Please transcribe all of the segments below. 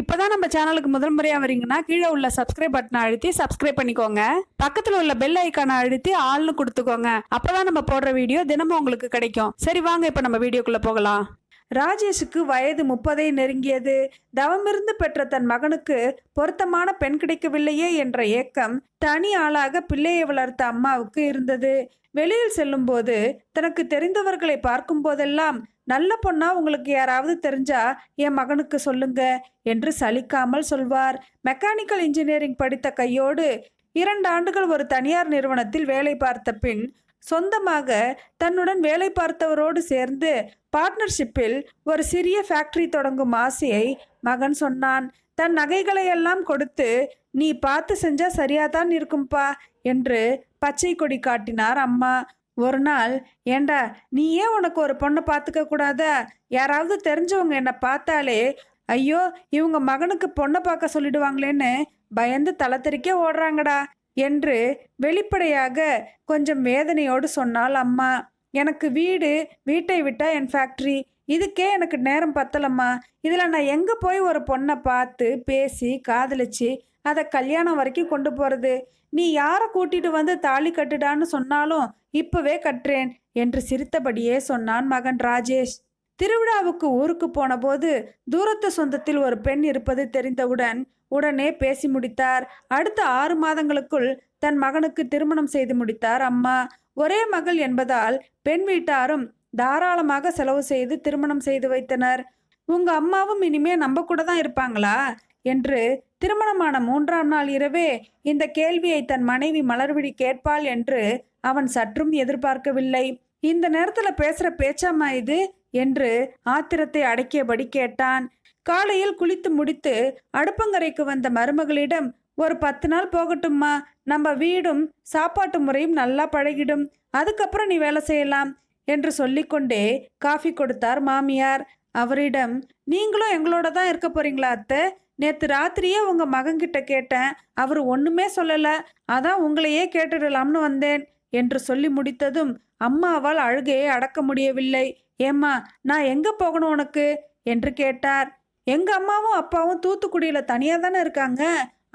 இப்போதான் நம்ம சேனலுக்கு முதல் முறையாக வரீங்கன்னா கீழே உள்ள சப்ஸ்கிரைப் பட்டனை அழுத்தி சப்ஸ்கிரைப் பண்ணிக்கோங்க. பக்கத்தில் உள்ள பெல் ஐக்கானை அழுத்தி ஆள்னு கொடுத்துக்கோங்க. அப்போதான் நம்ம போடுற வீடியோ தினமும் உங்களுக்கு கிடைக்கும். சரி வாங்க இப்போ நம்ம வீடியோக்குள்ளே போகலாம். ராஜேஷுக்கு வயது முப்பதை நெருங்கியது. தவமிருந்து பெற்ற தன் மகனுக்கு பொருத்தமான பெண் கிடைக்கவில்லையே என்ற ஏக்கம் தனி ஆளாக பிள்ளையை வளர்த்த அம்மாவுக்கு இருந்தது. வெளியில் செல்லும்போது தனக்கு தெரிந்தவர்களை பார்க்கும் போதெல்லாம் நல்ல பொண்ணா உங்களுக்கு யாராவது தெரிஞ்சா என் மகனுக்கு சொல்லுங்க என்று சலிக்காமல் சொல்வார். மெக்கானிக்கல் இன்ஜினியரிங் படித்த கையோடு இரண்டு ஆண்டுகள் ஒரு தனியார் நிறுவனத்தில் வேலை பார்த்த பின் சொந்தமாக தன்னுடன் வேலை பார்த்தவரோடு சேர்ந்து பார்ட்னர்ஷிப்பில் ஒரு சிறிய ஃபேக்டரி தொடங்கும் ஆசையை மகன் சொன்னான். தன் நகைகளை எல்லாம் கொடுத்து நீ பார்த்து செஞ்சா சரியாதான் இருக்கும்பா என்று பச்சை கொடி காட்டினார் அம்மா. ஒரு நாள் ஏண்டா நீ ஏன் உனக்கு ஒரு பொண்ணை பார்த்துக்க கூடாதா? யாராவது தெரிஞ்சவங்க என்னை பார்த்தாலே ஐயோ இவங்க மகனுக்கு பொண்ணை பார்க்க சொல்லிடுவாங்களேன்னு பயந்து தலை ஓடுறாங்கடா என்று வெளிப்படையாக கொஞ்சம் வேதனையோடு சொன்னாள் அம்மா. எனக்கு வீடு வீட்டை விட்டா என் ஃபேக்ட்ரி இதுக்கே எனக்கு நேரம் பத்தலம்மா. இதில் நான் எங்கே போய் ஒரு பொண்ணை பார்த்து பேசி காதலிச்சு அதை கல்யாணம் வரைக்கும் கொண்டு போகிறது நீ யாரை கூட்டிட்டு வந்து தாலி கட்டுடான்னு சொன்னாலும் இப்பவே கட்டுறேன் என்று சிரித்தபடியே சொன்னான் மகன் ராஜேஷ். திருவிழாவுக்கு ஊருக்கு போனபோது தூரத்து சொந்தத்தில் ஒரு பெண் இருப்பது தெரிந்தவுடன் உடனே பேசி முடித்தார். அடுத்த ஆறு மாதங்களுக்குள் தன் மகனுக்கு திருமணம் செய்து முடித்தார் அம்மா. ஒரே மகள் என்பதால் பெண் வீட்டாரும் தாராளமாக செலவு செய்து திருமணம் செய்து வைத்தனர். உங்க அம்மாவும் இனிமே நம்ம கூட தான் இருப்பாங்களா? என்று திருமணமான மூன்றாம் நாள் இரவே இந்த கேள்வியை தன் மனைவி மலர்விழி கேட்பாள் என்று அவன் சற்றும் எதிர்பார்க்கவில்லை. இந்த நேரத்துல பேசுற பேச்சாமா இது? என்று ஆத்திரத்தை அடக்கியபடி கேட்டான். காலையில் குளித்து முடித்து அடுப்பங்கரைக்கு வந்த மருமகளிடம் ஒரு பத்து நாள் போகட்டும்மா. நம்ம வீடும் சாப்பாட்டு முறையும் நல்லா பழகிடும். அதுக்கப்புறம் நீ வேலை செய்யலாம் என்று சொல்லிக்கொண்டே காஃபி கொடுத்தார் மாமியார். அவரிடம் நீங்களும் எங்களோட தான் இருக்க போறீங்களா அத்தை? நேற்று ராத்திரியே உங்கள் மகன்கிட்ட கேட்டேன். அவர் ஒன்றுமே சொல்லலை. அதான் உங்களையே கேட்டுடலாம்னு வந்தேன் என்று சொல்லி முடித்ததும் அம்மாவால் அழுகையை அடக்க முடியவில்லை. ஏம்மா நான் எங்கே போகணும் உனக்கு? என்று கேட்டார். எங்கள் அம்மாவும் அப்பாவும் தூத்துக்குடியில் தனியாக தானே இருக்காங்க?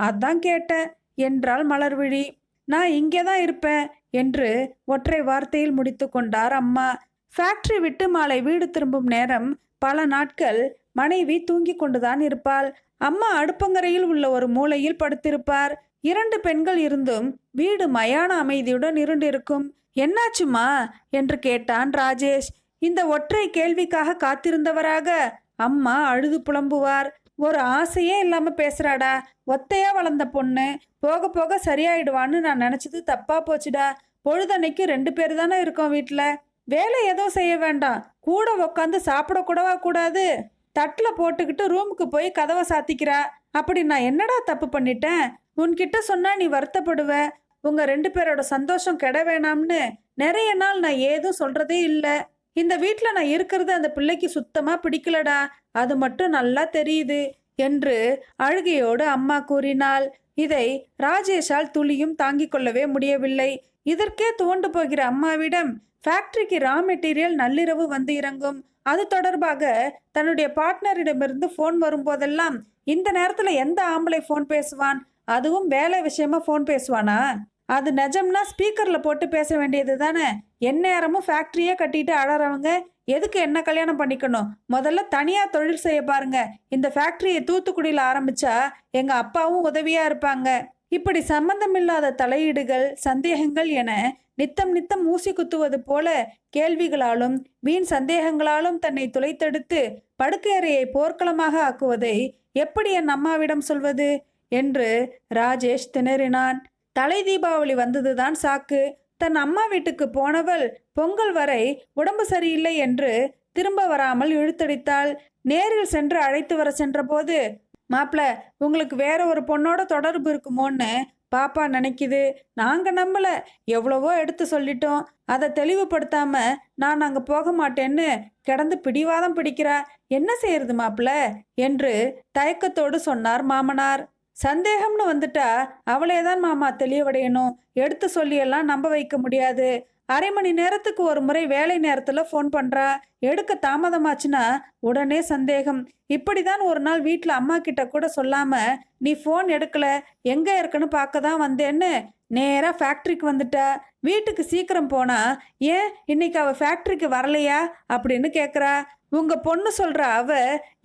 அதான் கேட்டேன் என்றாள் மலர்விழி. நான் இங்கே தான் இருப்பேன் என்று ஒற்றை வார்த்தையில் முடித்து கொண்டார் அம்மா. ஃபேக்டரி விட்டு மாலை வீடு திரும்பும் நேரம் பல நாட்கள் மனைவி தூங்கிக் கொண்டுதான் இருப்பாள். அம்மா அடுப்பங்கரையில் உள்ள ஒரு மூலையில் படுத்திருப்பார். இரண்டு பெண்கள் இருந்தும் வீடு மயான அமைதியுடன் இருண்டிருக்கும். என்னாச்சுமா என்று கேட்டான் ராஜேஷ். இந்த ஒற்றை கேள்விக்காக காத்திருந்தவராக அம்மா அழுது புலம்புவார். ஒரு ஆசையே இல்லாம பேசுறாடா. ஒத்தையா வளர்ந்த பொண்ணு. போக போக சரியாயிடுவான்னு நான் நினைச்சது தப்பா போச்சுடா. பொழுதன்னைக்கு ரெண்டு பேர் தானே இருக்கோம் வீட்டில் வேலை எதுவும் செய்ய வேண்டாம். கூட உக்காந்து சாப்பிட கூடவா கூடாது? தட்டில் போட்டுக்கிட்டு ரூமுக்கு போய் கதவை சாத்திக்கிறா. அப்படி நான் என்னடா தப்பு பண்ணிட்டேன்? உன்கிட்ட சொன்னா நீ வருத்தப்படுவ. உங்க ரெண்டு பேரோட சந்தோஷம் கெட வேணாம்னு நிறைய நாள் நான் ஏதும் சொல்றதே இல்லை. இந்த வீட்டில் நான் இருக்கிறது அந்த பிள்ளைக்கு சுத்தமா பிடிக்கலடா. அது மட்டும் நல்லா தெரியுது என்று அழுகையோடு அம்மா கூறினாள். இதை ராஜேஷால் துளியும் தாங்கிக் கொள்ளவே முடியவில்லை. இதற்கே துவண்டு போகிற அம்மாவிடம் ஃபேக்டரிக்கு ரா மெட்டீரியல் நள்ளிரவு வந்து இறங்கும். அது தொடர்பாக தன்னுடைய பார்ட்னரிடமிருந்து ஃபோன் வரும்போதெல்லாம் இந்த நேரத்தில் எந்த ஆம்பளை ஃபோன் பேசுவான்? அதுவும் வேலை விஷயமா ஃபோன் பேசுவானா? அது நிஜம்னா ஸ்பீக்கரில் போட்டு பேச வேண்டியது தானே? எந்நேரமும் ஃபேக்ட்ரியே கட்டிட்டு அழறவங்க எதுக்கு என்ன கல்யாணம் பண்ணிக்கணும்? முதல்ல தனியா தொழில் செய்ய பாருங்க. இந்த ஃபேக்டரியை தூத்துக்குடியில் ஆரம்பிச்சா எங்க அப்பாவும் உதவியா இருப்பாங்க. இப்படி சம்பந்தமில்லாத தலையீடுகள் சந்தேகங்கள் என நித்தம் நித்தம் ஊசி குத்துவது போல கேள்விகளாலும் வீண் சந்தேகங்களாலும் தன்னை துளைத்தெடுத்து படுக்கையறையை போர்க்களமாக ஆக்குவதை எப்படி என் அம்மாவிடம் சொல்வது? என்று ராஜேஷ் திணறினான். தலை தீபாவளி வந்ததுதான் சாக்கு. தன் அம்மா வீட்டுக்கு போனவள் பொங்கல் வரை உடம்பு சரியில்லை என்று திரும்ப வராமல் இழுத்தடித்தாள். நேரில் சென்று அழைத்து வர சென்றபோது மாப்பிள உங்களுக்கு வேற ஒரு பொண்ணோட தொடர்பு இருக்குமோன்னு பாப்பா நினைக்குது. நாங்கள் நம்பல. எவ்வளவோ எடுத்து சொல்லிட்டோம். அதை தெளிவுபடுத்தாம நான் அங்கே போக மாட்டேன்னு கிடந்து பிடிவாதம் பிடிக்கிறா. என்ன செய்யறது மாப்பிள்ள என்று தயக்கத்தோடு சொன்னார் மாமனார். சந்தேகம்னு வந்துட்டா அவளே தான் மாமா தெளிவடையணும். எடுத்து சொல்லியெல்லாம் நம்ப வைக்க முடியாது. அரை மணி நேரத்துக்கு ஒரு முறை வேலை நேரத்தில் ஃபோன் பண்ணுறா எடுக்க தாமதமாச்சுன்னா உடனே சந்தேகம். இப்படிதான் ஒரு நாள் வீட்டில் அம்மா கிட்ட கூட சொல்லாமல் நீ ஃபோன் எடுக்கல எங்கே இருக்குன்னு பார்க்க தான் வந்தேன்னு. நேராக ஃபேக்ட்ரிக்கு வந்துட்டா. வீட்டுக்கு சீக்கிரம் போனா ஏன் இன்னைக்கு அவள் ஃபேக்ட்ரிக்கு வரலையா? அப்படின்னு கேட்குறா உங்கள் பொண்ணு சொல்கிற அவ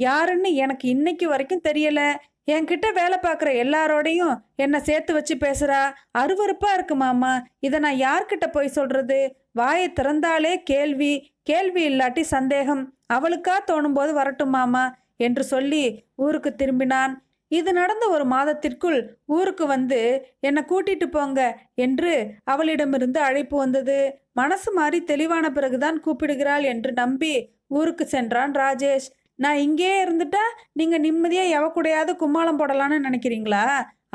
யாருன்னு எனக்கு இன்னைக்கு வரைக்கும் தெரியலை. என்கிட்ட வேலை பார்க்குற எல்லாரோடையும் என்னை சேர்த்து வச்சு பேசுகிறா அருவறுப்பாக இருக்கு மாமா. இதை நான் யார்கிட்ட போய் சொல்கிறது வாயை திறந்தாலே கேள்வி. கேள்வி இல்லாட்டி சந்தேகம். அவளுக்கா தோணும்போது வரட்டும் மாமா என்று சொல்லி ஊருக்கு திரும்பினான். இது நடந்த ஒரு மாதத்திற்குள் ஊருக்கு வந்து என்னை கூட்டிட்டு போங்க என்று அவளிடமிருந்து அழைப்பு வந்தது. மனசு மாறி தெளிவான பிறகுதான் கூப்பிடுகிறாள் என்று நம்பி ஊருக்கு சென்றான் ராஜேஷ். நான் இங்கேயே இருந்துட்டா நீங்கள் நிம்மதியாக எவ கும்மாளம் போடலான்னு நினைக்கிறீங்களா?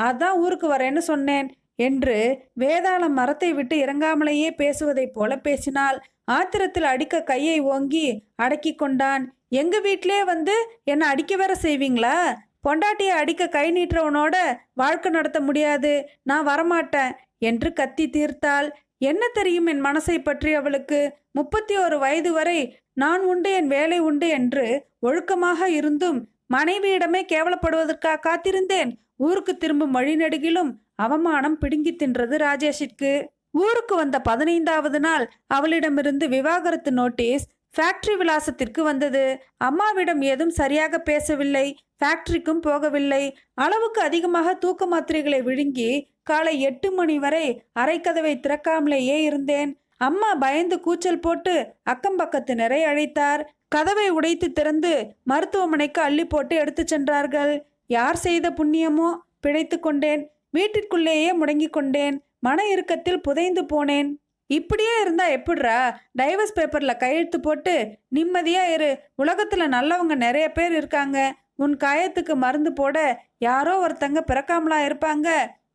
அதான் ஊருக்கு வரேன்னு சொன்னேன் என்று வேதாளம் மரத்தை விட்டு இறங்காமலேயே பேசுவதைப் போல பேசினாள். ஆத்திரத்தில் அடிக்க கையை ஓங்கி அடக்கி கொண்டான். எங்க வீட்டிலே வந்து என்னை அடிக்க வேற செய்வீங்களா? பொண்டாட்டியை அடிக்க கை நீட்டுறவனோட வாழ்க்கை நடத்த முடியாது. நான் வரமாட்டேன் என்று கத்தி தீர்த்தாள். என்ன தெரியும் என் மனசை பற்றி அவளுக்கு? முப்பத்தி ஒரு வயது வரை நான் உண்டு என் வேலை உண்டு என்று ஒழுக்கமாக இருந்தும் மனைவியிடமே கேவலப்படுவதற்கா காத்திருந்தேன். ஊருக்கு திரும்பும் வழிநடுகிலும் அவமானம் பிடுங்கி தின்றது ராஜேஷிற்கு. ஊருக்கு வந்த பதினைந்தாவது நாள் அவளிடமிருந்து விவாகரத்து நோட்டீஸ் ஃபேக்டரி விலாசத்திற்கு வந்தது. அம்மாவிடம் ஏதும் சரியாக பேசவில்லை. ஃபேக்டரிக்கும் போகவில்லை. அளவுக்கு அதிகமாக தூக்க மாத்திரைகளை விழுங்கி காலை எட்டு மணி வரை அரைக்கதவை திறக்காமலேயே இருந்தேன். அம்மா பயந்து கூச்சல் போட்டு அக்கம் பக்கத்தினரை அழைத்தார். கதவை உடைத்து திறந்து மருத்துவமனைக்கு அள்ளி போட்டு எடுத்து சென்றார்கள். யார் செய்த புண்ணியமோ? பிழைத்து கொண்டேன். வீட்டிற்குள்ளேயே முடங்கிக் கொண்டேன். மன இறுக்கத்தில் புதைந்து போனேன். இப்படியே இருந்தா எப்படிரா? டைவர்ஸ் பேப்பர்ல கையெழுத்து போட்டு நிம்மதியா இரு. உலகத்துல நல்லவங்க நிறைய பேர் இருக்காங்க. உன் காயத்துக்கு மருந்து போட யாரோ ஒருத்தங்க பிறக்காமலா இருப்பாங்க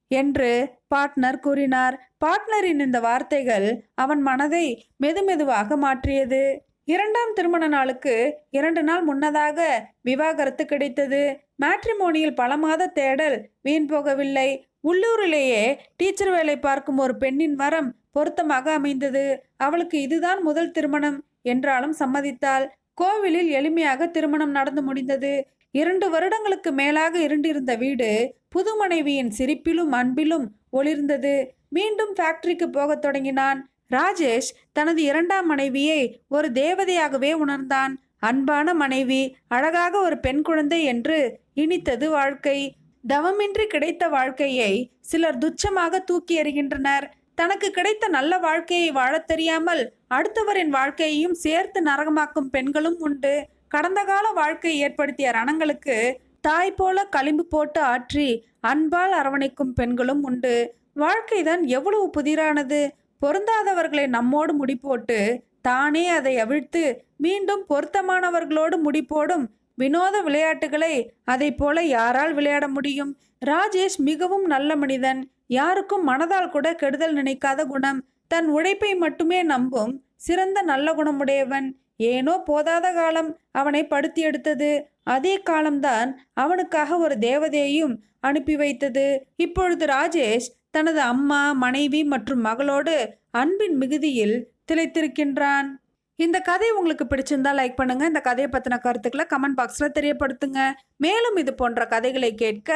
என்று பார்ட்னர் கூறினார். பார்ட்னரின் இந்த வார்த்தைகள் அவன் மனதை மெதுமெதுவாக மாற்றியது. இரண்டாம் திருமண நாளுக்கு இரண்டு நாள் முன்னதாக விவாகரத்து கிடைத்தது. மேட்ரிமோனியில் பல மாத தேடல் வீண் போகவில்லை. உள்ளூரிலேயே டீச்சர் வேலை பார்க்கும் ஒரு பெண்ணின் வரம் பொருத்தமாக அமைந்தது. அவளுக்கு இதுதான் முதல் திருமணம் என்றாலும் சம்மதித்தாள். கோவிலில் எளிமையாக திருமணம் நடந்து முடிந்தது. இரண்டு வருடங்களுக்கு மேலாக இருண்டிருந்த வீடு புது மனைவியின் சிரிப்பிலும் அன்பிலும் ஒளிர்ந்தது. மீண்டும் ஃபேக்டரிக்கு போகத் தொடங்கினான். ராஜேஷ் தனது இரண்டாம் மனைவியை ஒரு தேவதையாகவே உணர்ந்தான். அன்பான மனைவி அழகாக ஒரு பெண் குழந்தை என்று இனித்தது வாழ்க்கை. தவமின்றி கிடைத்த வாழ்க்கையை சிலர் துச்சமாக தூக்கி எறிகின்றனர். தனக்கு கிடைத்த நல்ல வாழ்க்கையை வாழத் தெரியாமல் அடுத்தவரின் வாழ்க்கையையும் சேர்த்து நரகமாக்கும் பெண்களும் உண்டு. கடந்த கால வாழ்க்கை ஏற்படுத்திய ரணங்களுக்கு தாய் போல களிம்பு போட்டு ஆற்றி அன்பால் அரவணைக்கும் பெண்களும் உண்டு. வாழ்க்கைதான் எவ்வளவு புதிரானது. பொருந்தாதவர்களை நம்மோடு முடிப்போட்டு தானே அதை அவிழ்த்து மீண்டும் பொருத்தமானவர்களோடு முடிப்போடும் வினோத விளையாட்டுகளை அதை போல யாரால் விளையாட முடியும்? ராஜேஷ் மிகவும் நல்ல மனிதன். யாருக்கும் மனதால் கூட கெடுதல் நினைக்காத குணம். தன் உழைப்பை மட்டுமே நம்பும் சிறந்த நல்ல குணமுடையவன். ஏனோ போதாத காலம் அவனை படுத்தி எடுத்தது. அதே காலம்தான் அவனுக்காக ஒரு தேவதையையும் அனுப்பி வைத்தது. இப்பொழுது ராஜேஷ் தனது அம்மா மனைவி மற்றும் மகளோடு அன்பின் மிகுதியில் திளைத்திருக்கின்றான். இந்த கதை உங்களுக்கு பிடிச்சிருந்தா லைக் பண்ணுங்க. இந்த கதையை பற்றின கருத்துக்களை கமெண்ட் பாக்ஸில் தெரியப்படுத்துங்க. மேலும் இது போன்ற கதைகளை கேட்க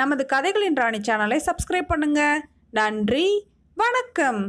நமது கதைகளின் ராணி சேனலை சப்ஸ்கிரைப் பண்ணுங்க. நன்றி. வணக்கம்.